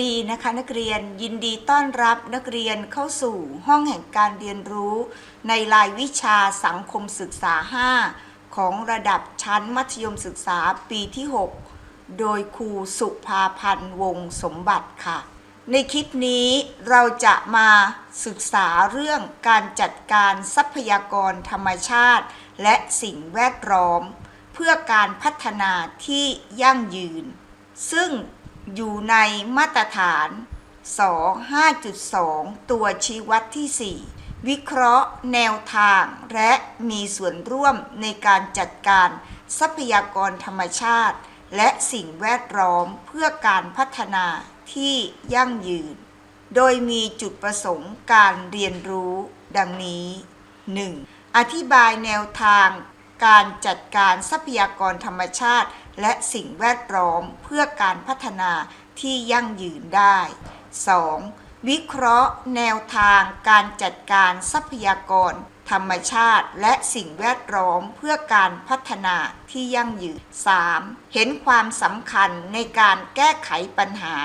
ดีนะคะนักเรียนยินดีต้อนรับนักเรียนเข้าสู่ห้องแห่งการเรียนรู้ ในรายวิชาสังคมศึกษา 5 ของระดับชั้นมัธยมศึกษาปีที่ 6 โดยครูสุภาพันธ์วงศ์สมบัติค่ะ ในคลิปนี้เราจะมาศึกษาเรื่องการจัดการทรัพยากรธรรมชาติ และสิ่งแวดล้อม เพื่อการพัฒนาที่ยั่งยืน ซึ่ง อยู่ในมาตรฐาน 2.5.2 ตัวชี้วัดที่ 4 วิเคราะห์แนวทางและมีส่วนร่วมในการจัดการทรัพยากรธรรมชาติ และสิ่งแวดล้อมเพื่อการพัฒนาที่ยั่งยืน โดยมีจุดประสงค์การเรียนรู้ดังนี้ 1. อธิบายแนวทาง การจัดการทรัพยากรธรรมชาติ และสิ่งแวดล้อมเพื่อการพัฒนาที่ยั่งยืนได้ 2. วิเคราะห์แนวทางการจัดการทรัพยากร ธรรมชาติ และสิ่งแวดล้อมเพื่อการพัฒนาที่ยั่งยืน 3. เห็นความสำคัญในการแก้ไขปัญหา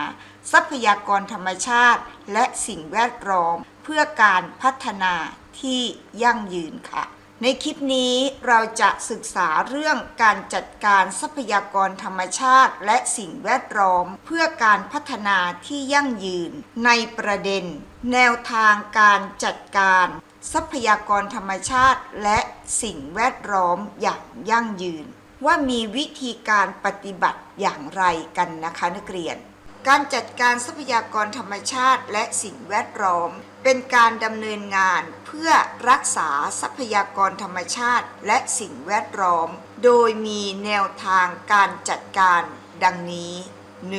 ทรัพยากรธรรมชาติ และสิ่งแวดล้อม เพื่อการพัฒนาที่ยั่งยืนค่ะ ในคลิปนี้เราจะศึกษาเรื่องการจัดการทรัพยากรธรรมชาติ และสิ่งแวดล้อม เพื่อการพัฒนาที่ยั่งยืน ในประเด็น แนวทางการจัดการ ทรัพยากรธรรมชาติ และสิ่งแวดล้อมอย่างยั่งยืน ว่ามีวิธีการปฏิบัติอย่างไรกันนะคะนักเรียน การจัดการทรัพยากรธรรมชาติและสิ่งแวดล้อม เป็นการดำเนินงานเพื่อรักษาทรัพยากรธรรมชาติและสิ่งแวดล้อม โดยมีแนวทางการจัดการดังนี้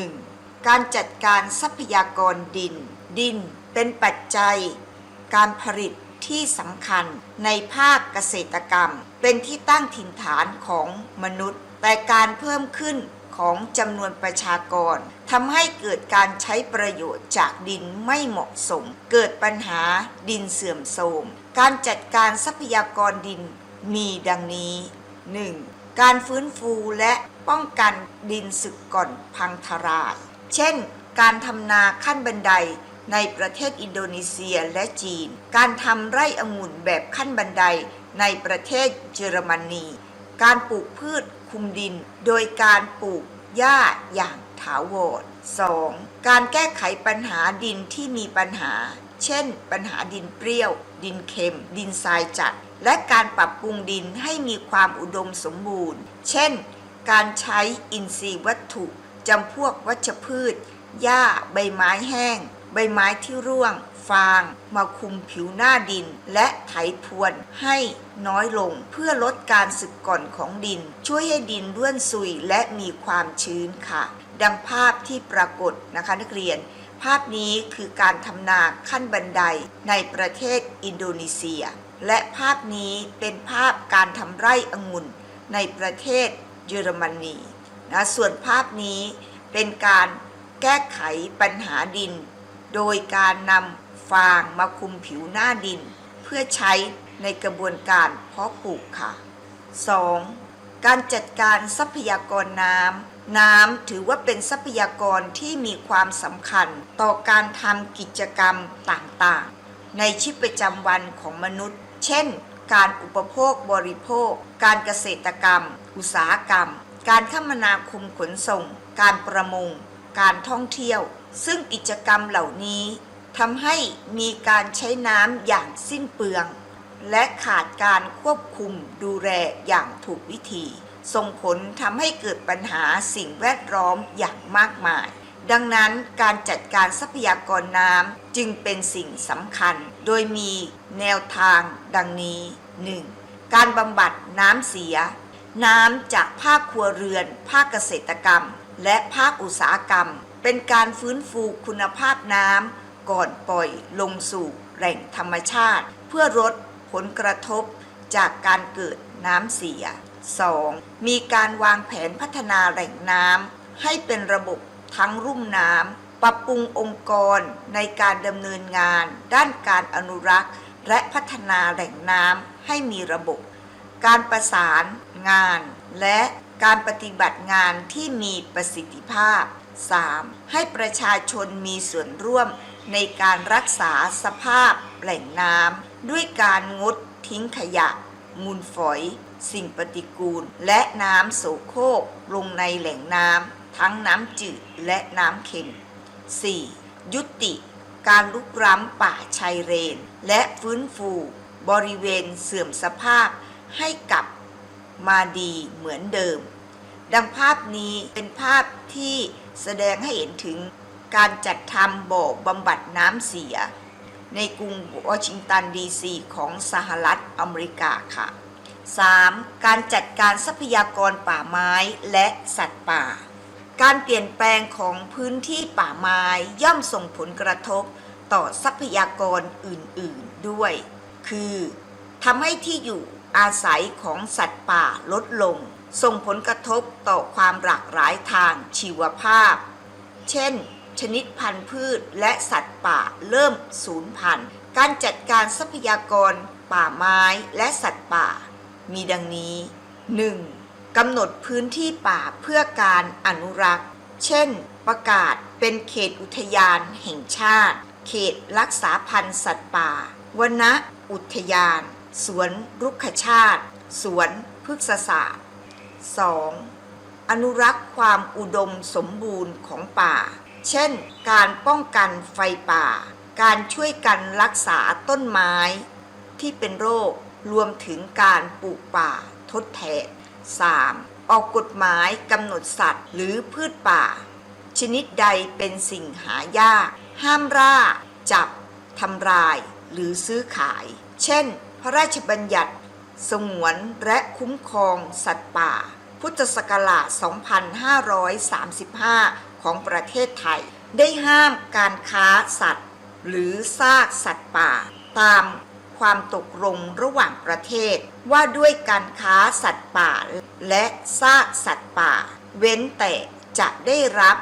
1. การจัดการทรัพยากรดิน ดินเป็นปัจจัย การผลิตที่สำคัญในภาคเกษตรกรรม เป็นที่ตั้งถิ่นฐานของมนุษย์ แต่การเพิ่มขึ้น ของจำนวนประชากรทำให้เกิดการใช้ประโยชน์จากดินไม่เหมาะสม เกิดปัญหาดินเสื่อมโทรม การจัดการทรัพยากรดินมีดังนี้ 1. การฟื้นฟูและป้องกันดินสึกก่อนพังทลาย เช่น การทำนาขั้นบันไดในประเทศอินโดนีเซียและจีน การทำไร่องุ่นแบบขั้นบันไดในประเทศเยอรมนี การปลูกพืชคุมดิน โดยการปลูกหญ้าอย่างถาวร 2. การแก้ไขปัญหาดินที่มีปัญหา เช่น ปัญหาดินเปรี้ยว ดินเค็ม ดินทรายจัด และการปรับปรุงดินให้มีความอุดมสมบูรณ์ เช่น การใช้อินทรีย์วัตถุจำพวกวัชพืช หญ้า ใบไม้แห้ง ใบไม้ที่ร่วง ฟางมาคุมผิวหน้าดิน และไถพวนให้น้อยลงเพื่อลดการสึกก่อนของดิน ช่วยให้ดินร่วนซุยและมีความชื้นค่ะ ดังภาพที่ปรากฏนะคะนักเรียน ภาพนี้คือการทำนาขั้นบันไดในประเทศอินโดนีเซีย และภาพนี้เป็นภาพการทำไร่องุ่นในประเทศเยอรมนีนะส่วนภาพนี้เป็นการแก้ไขปัญหาดิน โดยการนำ ฟางมาคุมผิวหน้าดิน เพื่อใช้ในกระบวนการเพาะปลูกค่ะ 2. การจัดการทรัพยากรน้ำน้ำถือว่าเป็นทรัพยากรที่มีความสำคัญต่อการทำกิจกรรมต่างๆ ในชีวิตประจำวันของมนุษย์ เช่น การอุปโภคบริโภค การเกษตรกรรม อุตสาหกรรม การคมนาคมขนส่ง การประมง การท่องเที่ยว ซึ่งกิจกรรมเหล่านี้ ทำให้มีการใช้น้ำอย่างสิ้นเปลือง และขาดการควบคุมดูแลอย่างถูกวิธี ส่งผลทำให้เกิดปัญหาสิ่งแวดล้อมอย่างมากมาย ดังนั้นการจัดการทรัพยากรน้ำจึงเป็นสิ่งสำคัญ โดยมีแนวทางดังนี้ 1. การบำบัดน้ำเสีย น้ำจากภาคครัวเรือน ภาคเกษตรกรรม และภาคอุตสาหกรรม เป็นการฟื้นฟูคุณภาพน้ำ ก่อนปล่อยลงสู่แหล่งธรรมชาติ เพื่อลดผลกระทบจากการเกิดน้ำเสีย 2. มีการวางแผนพัฒนาแหล่งน้ำให้เป็นระบบทั้งรุ่มน้ำปรับปรุงองค์กรในการดำเนินงาน ด้านการอนุรักษ์ และพัฒนาแหล่งน้ำให้มีระบบ การประสานงาน และการปฏิบัติงานที่มีประสิทธิภาพ 3. ให้ประชาชนมีส่วนร่วม ในการรักษาสภาพแหล่งน้ำด้วยการงดทิ้งขยะ มูลฝอย สิ่งปฏิกูล และน้ำโสโครกลงในแหล่งน้ำทั้งน้ำจืดและน้ำเค็ม 4. ยุติการลุกล้ำป่าชายเลน และฟื้นฟูบริเวณเสื่อมสภาพให้กลับมาดีเหมือนเดิม ดังภาพนี้เป็นภาพที่แสดงให้เห็นถึง การจัดทำบ่อบำบัดน้ำเสีย ในกรุงวอชิงตันดีซีของสหรัฐอเมริกาค่ะ 3. การจัดการทรัพยากรป่าไม้และสัตว์ป่า การเปลี่ยนแปลงของพื้นที่ป่าไม้ย่อมส่งผลกระทบต่อทรัพยากรอื่นๆด้วย คือทำให้ที่อยู่อาศัยของสัตว์ป่าลดลง ส่งผลกระทบต่อความหลากหลายทางชีวภาพ เช่น ชนิดพันธุ์พืช และสัตว์ป่าเริ่มสูญพันธุ์ การจัดการทรัพยากร ป่าไม้และสัตว์ป่า มีดังนี้ 1. กำหนดพื้นที่ป่าเพื่อการอนุรักษ์ เช่น ประกาศเป็นเขตอุทยานแห่งชาติ เขตรักษาพันธุ์สัตว์ป่า วนอุทยาน สวนรุกขชาติ สวนพฤกษศาสตร์ 2. อนุรักษ์ความอุดมสมบูรณ์ของป่า เช่น การป้องกันไฟป่า การช่วยกันรักษาต้นไม้ ที่เป็นโรครวมถึงการปลูกป่าทดแทน 3. ออกกฎหมายกำหนดสัตว์หรือพืชป่า ชนิดใดเป็นสิ่งหายาก ห้ามล่า จับทำลาย หรือซื้อขาย เช่น พระราชบัญญัติ สงวนและคุ้มครองสัตว์ป่า พุทธศักราช 2535 ของประเทศไทย ได้ห้ามการค้าสัตว์ หรือซากสัตว์ป่า ตามความตกลงระหว่างประเทศ ว่าด้วยการค้าสัตว์ป่า และซากสัตว์ป่า เว้นแต่จะได้รับ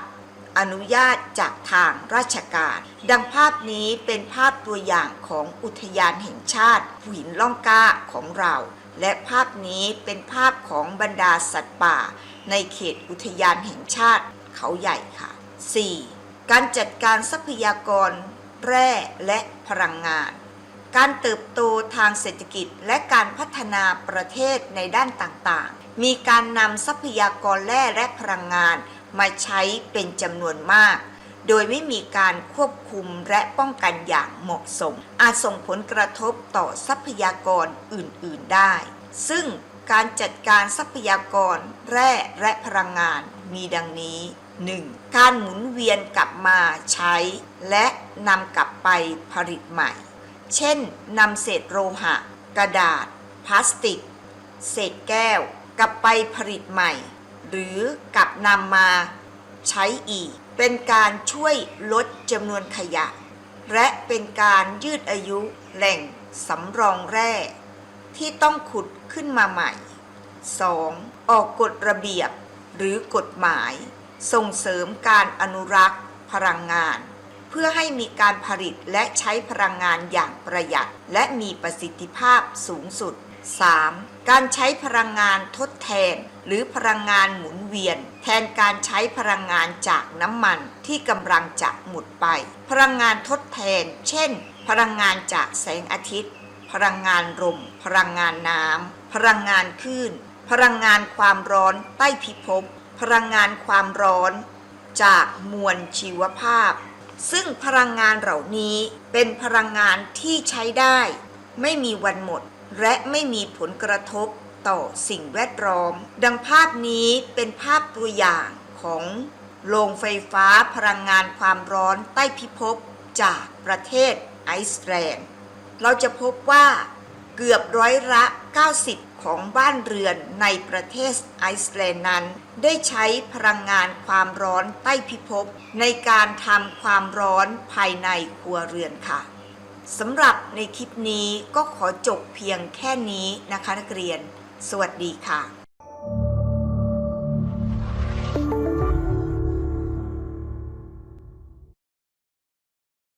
อนุญาตจากทางราชการ ดังภาพนี้เป็นภาพตัวอย่างของอุทยานแห่งชาติ หินล่องก้าของเรา และภาพนี้เป็นภาพของบรรดาสัตว์ป่า ในเขตอุทยานแห่งชาติเขาใหญ่ค่ะ 4. การจัดการทรัพยากร แร่และพลังงาน การเติบโตทางเศรษฐกิจและการพัฒนาประเทศในด้านต่างๆ มีการนำทรัพยากรแร่และพลังงานมาใช้เป็นจำนวนมาก โดยไม่มีการควบคุมและป้องกันอย่างเหมาะสม อาจส่งผลกระทบต่อทรัพยากรอื่น ๆได้ ซึ่งการจัดการทรัพยากรแร่และพลังงานมีดังนี้ 1. การหมุนเวียนกลับมาใช้ และนำกลับไปผลิตใหม่ เช่นนำเศษโลหะ กระดาษ พลาสติก เศษแก้ว กลับไปผลิตใหม่ หรือกลับนำมา ใช้อีก เป็นการช่วยลดจำนวนขยะ และเป็นการยืดอายุแหล่งสำรองแร่ ที่ต้องขุดขึ้นมาใหม่ 2. ออกกฎระเบียบหรือกฎหมาย ส่งเสริมการอนุรักษ์พลังงาน เพื่อให้มีการผลิตและใช้พลังงานอย่างประหยัด และมีประสิทธิภาพสูงสุด 3. การใช้พลังงานทดแทน หรือพลังงานหมุนเวียน แทนการใช้พลังงานจากน้ำมันที่กำลังจะหมดไป พลังงานทดแทน เช่น พลังงานจากแสงอาทิตย์ พลังงานลม พลังงานน้ำ พลังงานคลื่น พลังงานความร้อนใต้พิภพ พลังงานความร้อนจากมวลชีวภาพ ซึ่งพลังงานเหล่านี้เป็นพลังงานที่ใช้ได้ ไม่มีวันหมด และไม่มีผลกระทบ ต่อสิ่งแวดล้อม ดังภาพนี้เป็นภาพตัวอย่างของโรงไฟฟ้าพลังงานความร้อนใต้พิภพจากประเทศไอซ์แลนด์ เราจะพบว่าเกือบร้อยละ 90 ของบ้านเรือนในประเทศไอซ์แลนด์นั้น ได้ใช้พลังงานความร้อนใต้พิภพในการทำความร้อนภายในครัวเรือนค่ะสำหรับในคลิปนี้ก็ขอจบเพียงแค่นี้นะคะนักเรียน สวัสดีค่ะ